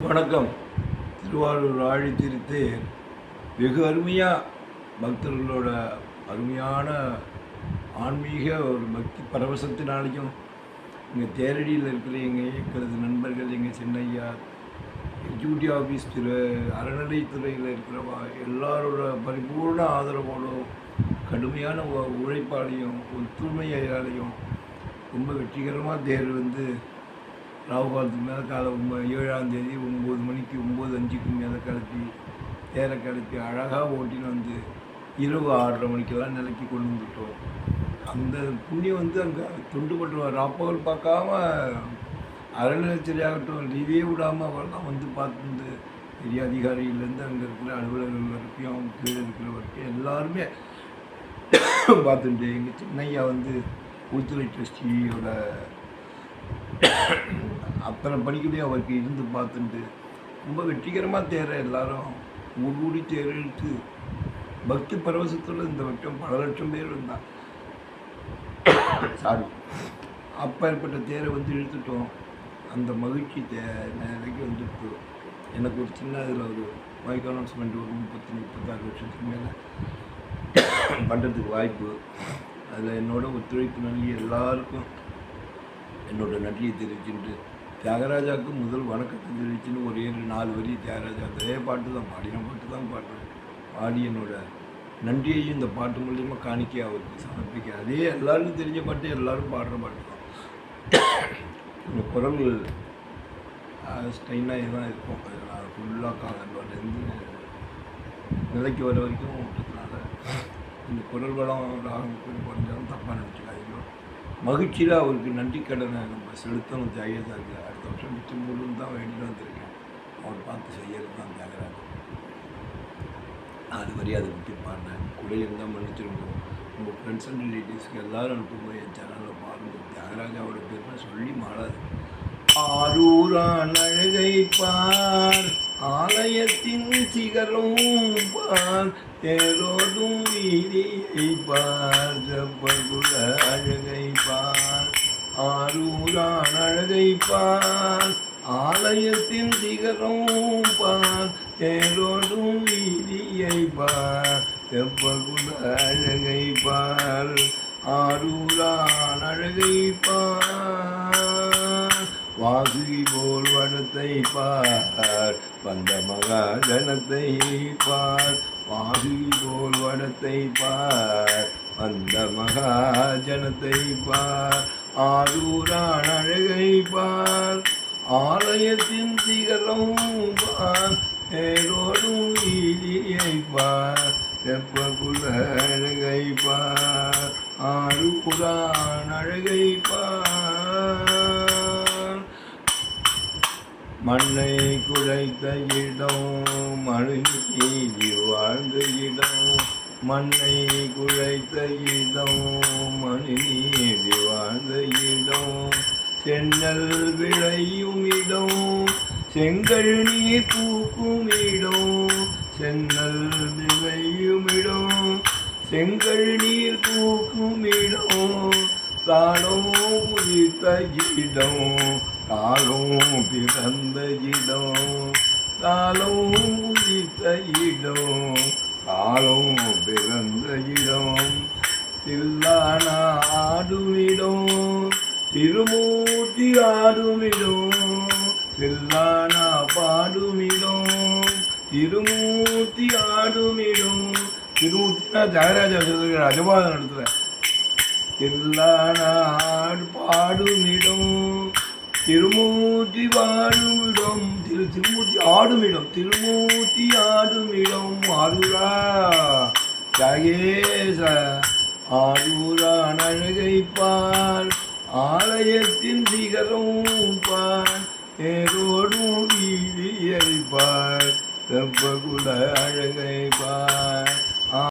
வணக்கம். திருவாரூர் ஆழித்திருத்தேர் வெகு அருமையாக பக்தர்களோட அருமையான ஆன்மீக ஒரு பக்தி பரவசத்தினாலையும் இங்கே தேரடியில் இருக்கிற எங்கள் எங்களது நண்பர்கள் எங்கள் சென்னையா எக்ஸிக்யூட்டிவ் ஆஃபீஸ் திரு அறநிலைத்துறையில் இருக்கிறவா எல்லாரோட பரிபூர்ண ஆதரவோடும் கடுமையான உ- உழைப்பாலையும் ஒத்துழைமையாலையும் ரொம்ப வெற்றிகரமாக தேர் வந்து ராகுகாலத்துக்கு மேலே காலை ஒம்பது ஏழாம் தேதி ஒம்பது மணிக்கு ஒம்பது அஞ்சுக்கு மேலே கிளப்பி தேரை கிளப்பி அழகாக ஓட்டின்னு வந்து இரவு ஆறரை மணிக்கெல்லாம் நிலைக்கு கொண்டு வந்துட்டோம். அந்த புண்ணியம் வந்து அங்கே துண்டுபட்டு ராப்பகல் பார்க்காம அருணாச்சரியாகட்டும் லீவே விடாமல் அவெல்லாம் வந்து பார்த்துருந்து பெரிய அதிகாரியிலேருந்து அங்கே இருக்கிற அலுவலர்கள் வரைக்கும் கீழே இருக்கிற வரைக்கும் எல்லாருமே பார்த்துட்டு எங்கள் சின்னையா வந்து உள்துறை ட்ரஸ்டியோட அத்தனை பணிகளையும் அவருக்கு இருந்து பார்த்துட்டு ரொம்ப வெற்றிகரமாக தேர எல்லாரும் ஊடி தேர் இழுத்து பக்தி பரவசத்தோட இந்த வட்டம் பல லட்சம் பேர் இருந்தான் சாரி அப்பேற்பட்ட தேரை வந்து இழுத்துட்டோம். அந்த மகிழ்ச்சி தே நிலைக்கு வந்துட்டு எனக்கு ஒரு சின்ன இதில் ஒரு மைக் அனௌன்ஸ்மெண்ட் ஒரு முப்பத்தி முப்பத்தாறு வருஷத்துக்கு மேலே பண்ணுறதுக்கு வாய்ப்பு. அதில் என்னோட ஒத்துழைப்பு நல்கி எல்லாருக்கும் என்னோட நன்றியை தெரிவிச்சுட்டு தியாகராஜாவுக்கு முதல் வணக்கத்தை தெரிவிச்சுன்னு ஒரே நாலு வரி தியாகராஜா அதே பாட்டு தான் பாடின பாட்டு தான் பாடுறேன் பாடி என்னோட நன்றியையும் இந்த பாட்டு மூலியமாக காணிக்கை அவருக்கு சமர்ப்பிக்க அதே எல்லாருக்கும் தெரிஞ்ச பாட்டு எல்லாரும் பாடுற பாட்டு தான். இந்த குரல் ஸ்டைனாக தான் இருக்கும். நான் ஃபுல்லாக காலண்டோலேருந்து நிலைக்கு வர வரைக்கும் விட்டதுனால இந்த குரல் வளம் ராகம் கொஞ்சம் தப்பாக நினச்சிக்காதீங்க. மகிழ்ச்சியில் அவருக்கு நன்றி கடனை நம்ம செலுத்தணும் ஜெயதாக்கு அடுத்த வருஷம் திரும்பூர்னு தான் வேண்டிட்டு வந்திருக்கேன். அவர் பார்த்து செய்யறது தான் தியாகராஜன் அது வரையும் அதை பற்றி பாடினேன் கூட இருந்தால் மன்னிச்சிருக்கோம் உங்கள் ஃப்ரெண்ட்ஸ் அண்ட் ரிலேட்டிவ்ஸ்க்கு எல்லாரும் அனுப்பும்போது என் சேனலில் பாருங்கள் தியாகராஜாவோட பெருமை சொல்லி மாறாது. ஆரூரான் அழகை பார். ஆலயத்தின் சிகரும் பார் தேரோடும் வீதியை பார் ஜப்பகுல அழகை பார் ஆரூரான் அழகை பார். ஆலயத்தின் சிகரும் பார் தேரோடும் வீதியை பார் செப்பகுல அழகை பார் ஆரூரான் அழகை பார். வாசுகி போல் வடத்தை பார் வந்த மகாஜனத்தை பார். வாசுகி போல் வடத்தை பார் வந்த மகாஜனத்தை பார். ஆரூரான் அழகை பார் ஆலயத்தின் சிகரம் பார். ஏரோடும் வீதியை பார் தெப்ப குல அழகை பார். ஆறு புறான் அழகை பார். மண்ணை குழைத்த இடம் மழை நீதி வாழ்ந்த இடம். மண்ணை குழைத்த இடம் மணி நீதி வாழ்ந்த இடம். சென்னல் விளையும் இடம் செங்கல் நீர் பூக்கும் இடம். சென்னல் விளையும் இடம் செங்கல் நீர் பூக்கும் இடம். தானம் உதித்த இடம் தாளும் பிறந்த இடம் தாளும் உதித்த இடம் தாளும் பிறந்த இடம். தில்லான ஆடுமிடம் திருமூர்த்தி ஆடுமிடம் தில்லானா பாடுமிடம் திருமூர்த்தி ஆடுமிடம். திருமூர்த்தினா ஜெயராஜா சொல்லுகிற அஜபாதம் நடத்துகிற எல்லாநாடு பாடுமிடம் திருமூர்த்தி பாடுமிடம் திரு திருமூர்த்தி ஆடுமிடம் திருமூர்த்தி ஆடுமிடம் ஆடுரா ஜகேச ஆடுரா அழகை ஆலயத்தின் சிகரம் பார் தேரோடும் வீதியை பார் செப்பகுல அழகை